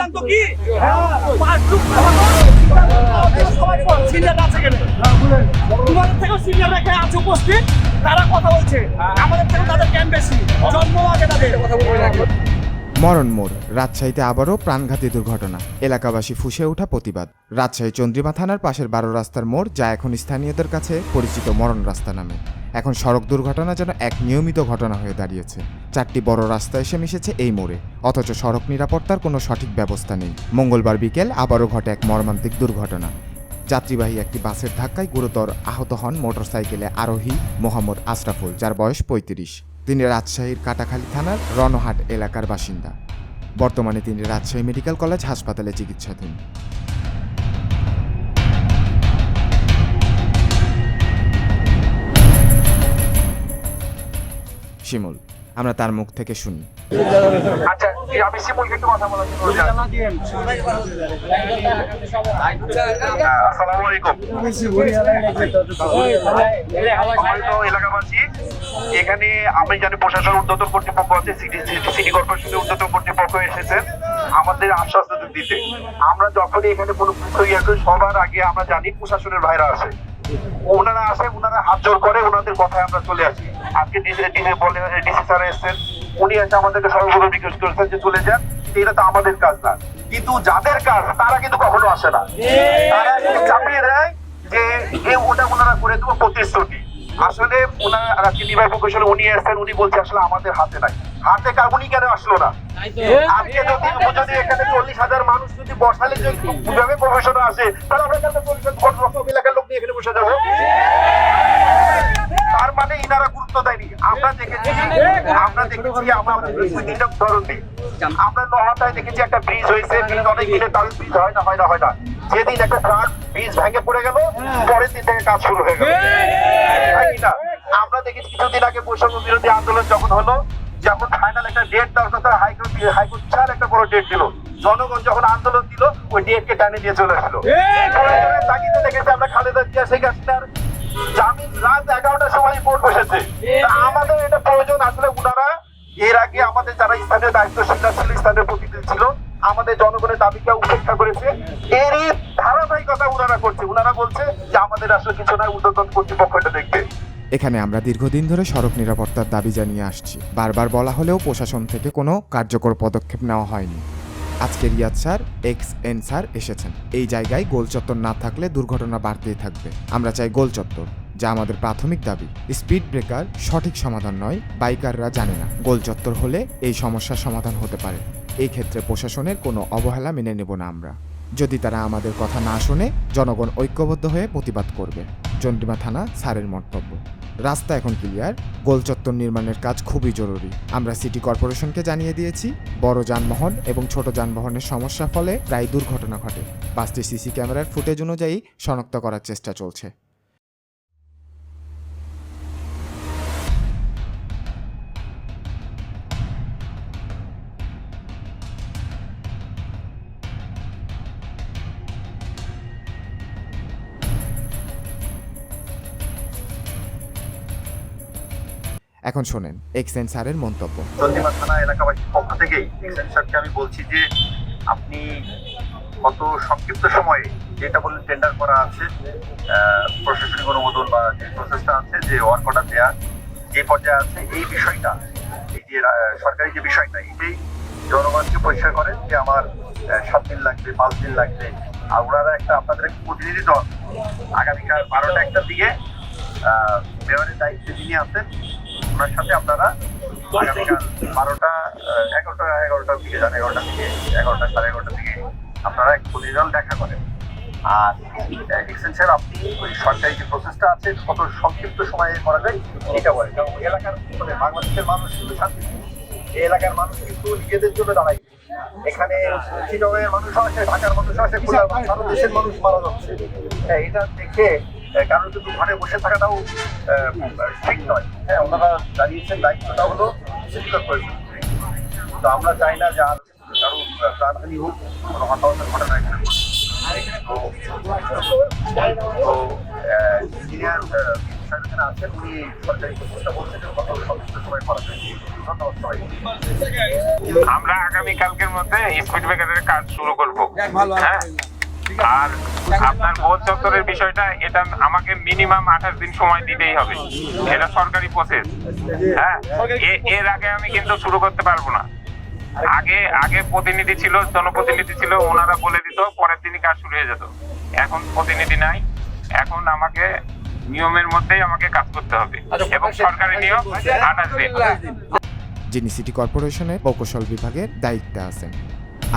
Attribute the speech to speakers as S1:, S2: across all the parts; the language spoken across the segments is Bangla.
S1: সিদ্ধান্ত কি? কেন? তোমাদের থেকেও সিনিয়র রেখে আছে উপস্থিত, তারা কথা বলছে। আমাদের থেকে তাদের জন্ম আগে তাদের।
S2: মরণ মোড়, রাজশাহীতে আবারও প্রাণঘাতী দুর্ঘটনা। এলাকাবাসী ফুসে ওঠা প্রতিবাদ। রাজশাহী চন্দ্রিমা থানার পাশের বারো রাস্তার মোড়, যা এখন স্থানীয়দের কাছে পরিচিত মরণ রাস্তা নামে। এখন সড়ক দুর্ঘটনা যেন এক নিয়মিত ঘটনা হয়ে দাঁড়িয়েছে। চারটি বড় রাস্তা এসে মিশেছে এই মোড়ে। অথচ সড়ক নিরাপত্তার কোনো সঠিক ব্যবস্থা নেই। মঙ্গলবার বিকেল আবারও ঘটে এক মর্মান্তিক দুর্ঘটনা। যাত্রীবাহী একটি বাসের ধাক্কায় গুরুতর আহত হন মোটরসাইকেলে আরোহী মোহাম্মদ আশরাফুল, যার বয়স পঁয়ত্রিশ। তিনি রাজশাহীর কাটাখালী থানার রণহাট এলাকার বাসিন্দা। বর্তমানে তিনি রাজশাহী মেডিকেল কলেজ হাসপাতালে চিকিৎসাধীন। শিমুল, আমরা তার মুখ থেকে শুনি।
S3: আচ্ছা আমি এলাকাবাসী। এখানে আমি জানি প্রশাসন উদ্যতন কর্তৃপক্ষ আছে, সিটি সিটি কর্পোরেশনের উদ্যতন কর্তৃপক্ষ এসেছেন আমাদের আশ্বাস দিতে। আমরা যখনই এখানে কোনো ইয়ে করি, সবার আগে আমরা জানি প্রশাসনের ভাইরা আসে ওনারা আসে, ওনারা হাত জোর করে, ওনাদের কথায় আমরা চলে আসি। আজকে ডিসি বলে, ডিসি স্যার এসেছেন, উনি এসে আমাদেরকে সর্বপ্রথম রিকোয়েস্ট করেছেন যে চলে যান, এটা তো আমাদের কাজ না। কিন্তু যাদের কাজ, তারা কিন্তু কখনো আসে না। তারা চাপিয়ে দেয় যে এ ওটা ওনারা করে দেবো, প্রতিশ্রুতি। আসলে ওনারা নির্বাহী প্রকৌশলী উনি এসেছেন, উনি বলছে, আসলে আমাদের হাতে নাই। হাতে কার উনি কেন আসলো না? আজকে যদি যদি এখানে চল্লিশ হাজার মানুষ যদি বসালে যে বিভাগে প্রফেশনে আসে তাহলে আমরা কেন হাজার এলাকার লোক নিয়ে এখানে বসে যাব? তার মানে ইনারা গুরুত্ব দেয়নি। আমরা দেখেছি আমরা দেখেছি আমরা আমাদের দুই তিনটা উদাহরণ দিই আমরা নহাটায় দেখেছি একটা ব্রিজ হয়েছে ব্রিজ অনেক দিনে তার ব্রিজ হয় না হয় না হয় না। যেদিন একটা ট্রাক ব্রিজ ভেঙে পড়ে গেল পরের দিন থেকে কাজ শুরু হয়ে গেল। আমরা দেখেছি কিছুদিন আগে বৈষম্য বিরোধী আন্দোলন যখন হলো যখন ফাইনাল একটা ডেট দেওয়ার কথা হাইকোর্ট হাইকোর্ট বিশাল একটা বড় ডেট দিল। জনগণ যখন আন্দোলন দিল ওই ডেটকে টানে দিয়ে চলে আসলো। দেখেছি আমরা খালেদা জিয়া শেখ হাসিনার জামিন রাত এগারোটার সময় বসেছে। আমাদের এটা প্রয়োজন আসলে উনারা। এর আগে আমাদের যারা স্থানীয় দায়িত্বশীলরা ছিল স্থানীয় প্রতিনিধি ছিল আমাদের জনগণের দাবিকে উপেক্ষা করেছে। এরই ধারাবাহিকতা উনারা করছে। উনারা বলছে যে আমাদের আসলে কিছু নয় উদ্যোতন কর্তৃপক্ষ এটা দেখবে।
S2: এখানে আমরা দীর্ঘদিন ধরে সড়ক নিরাপত্তার দাবি জানিয়ে আসছি। বারবার বলা হলেও প্রশাসন থেকে কোনো কার্যকর পদক্ষেপ নেওয়া হয়নি। আজকে Riyad sir, X N sir এসেছেন। এই জায়গায় গোল চত্বর না থাকলে দুর্ঘটনা বাড়তেই থাকবে। আমরা চাই গোল চত্বর, যা আমাদের প্রাথমিক দাবি। স্পিড ব্রেকার সঠিক সমাধান নয়, বাইকাররা জানে না। গোল চত্বর হলে এই সমস্যার সমাধান হতে পারে। এই ক্ষেত্রে প্রশাসনের কোনো অবহেলা মেনে নেব না আমরা। যদি তারা আমাদের কথা না শোনে, জনগণ ঐক্যবদ্ধ হয়ে প্রতিবাদ করবে। চন্ডিমা থানা, স্যারের মন্তব্য। রাস্তা এখন ক্লিয়ার গোলচত্বর নির্মাণের কাজ খুবই জরুরি। আমরা সিটি কর্পোরেশনকে জানিয়ে দিয়েছি, বড় যানবাহন এবং ছোট যানবাহনের সমস্যা ফলে প্রায় দুর্ঘটনা ঘটে। বাসটি সিসি ক্যামেরার ফুটেজ অনুযায়ী শনাক্ত করার চেষ্টা চলছে। এখন শোনেন এক্সেন স্যারের মন্তব্য।
S3: চন্দ্রিমা থানা এলাকাবাসীর পক্ষ থেকেই এক্সেন সাহেবকে আমি বলছি যে, আপনি কত সংক্ষিপ্ত সময়ে যেটা বললেন টেন্ডার করা আছে প্রশাসনিক অনুমোদন বা যে প্রসেসটা আছে যে ওয়ার্ক অর্ডার দেওয়া যে পর্যায়ে আছে, এই বিষয়টা, এই যে সরকারি যে বিষয়টা, এটাই জনগণকে পরিষ্কার করেন যে আমার সাত দিন লাগবে, পাঁচ দিন লাগবে। আর ওনারা একটা আপনাদের প্রতিনিধি দল, আগামীকাল বারোটা একটার দিকে মেয়রের দায়িত্বে যিনি আছেন ওনার সাথে আপনারা আগামীকাল বারোটা এগারোটা এগারোটার দিকে যান এগারোটা থেকে এগারোটা সাড়ে এগারোটা থেকে আপনারা এক প্রতিদিন দেখা করেন। আর এক্সেন স্যার আপনি ওই সরকারি যে প্রসেসটা আছে কত সংক্ষিপ্ত সময়ে করা যায় এটা বলেন। কারণ এলাকার মানে বাংলাদেশের মানুষ কিন্তু শান্তি এই এলাকার মানুষ কিন্তু নিজেদের জন্য দাঁড়ায়। এখানে চিটগের মানুষ আছে ঢাকার মানুষ আছে খুলনার মানুষ, দেশের মানুষ মারা যাচ্ছে। হ্যাঁ, এটা দেখে কারণ কিন্তু ঘরে বসে থাকাটাও ঠিক নয়। হ্যাঁ ওনারা জানিয়েছেন দায়িত্বটা হলো সিটি কর্পোরেশন তো আমরা চাই না যে আর কারও প্রাণহানি হোক কোনো হতাহতের ঘটনা এখানে তো সিনিয়র সাহেব এখানে আছেন উনি সরকারি প্রচেষ্টা বলছেন যে কত সংক্ষিপ্ত সময় করা যায়। ধন্যবাদ সবাই
S4: আমরা আগামীকালকের মধ্যে স্পিড ব্রেকারের কাজ শুরু করব। হ্যাঁ? আর আপনার গোল চত্বরের বিষয়টা এটা আমাকে মিনিমাম আঠাশ দিন সময় দিতেই হবে। এটা সরকারি প্রসেস হ্যাঁ? এর আগে আমি কিন্তু শুরু করতে পারব না। আগে আগে প্রতিনিধি ছিল জনপ্রতিনিধি ছিল ওনারা বলে দিত পরের দিনই কাজ শুরু হয়ে যেত। এখন প্রতিনিধি নাই। এখন আমাকে নিয়মের মধ্যেই আমাকে কাজ করতে হবে। এবং সরকারি নিয়ম আঠাশ দিন।
S2: যিনি সিটি কর্পোরেশনের প্রকৌশল বিভাগের দায়িত্বে আছেন।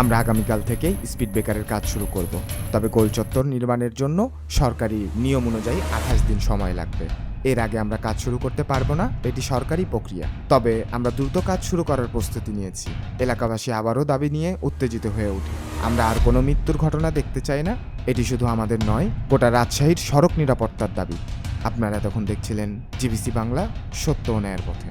S2: আমরা আগামীকাল থেকেই স্পিড ব্রেকারের কাজ শুরু করব। তবে গোল চত্বর নির্মাণের জন্য সরকারি নিয়ম অনুযায়ী আঠাশ দিন সময় লাগবে। এর আগে আমরা কাজ শুরু করতে পারব না, এটি সরকারি প্রক্রিয়া। তবে আমরা দ্রুত কাজ শুরু করার প্রস্তুতি নিয়েছি। এলাকাবাসী আবারও দাবি নিয়ে উত্তেজিত হয়ে ওঠে আমরা আর কোনো মৃত্যুর ঘটনা দেখতে চাই না, এটি শুধু আমাদের নয়, গোটা রাজশাহীর সড়ক নিরাপত্তার দাবি। আপনারা তখন দেখছিলেন জিবিসি বাংলা, সত্য ও ন্যায়ের পথে।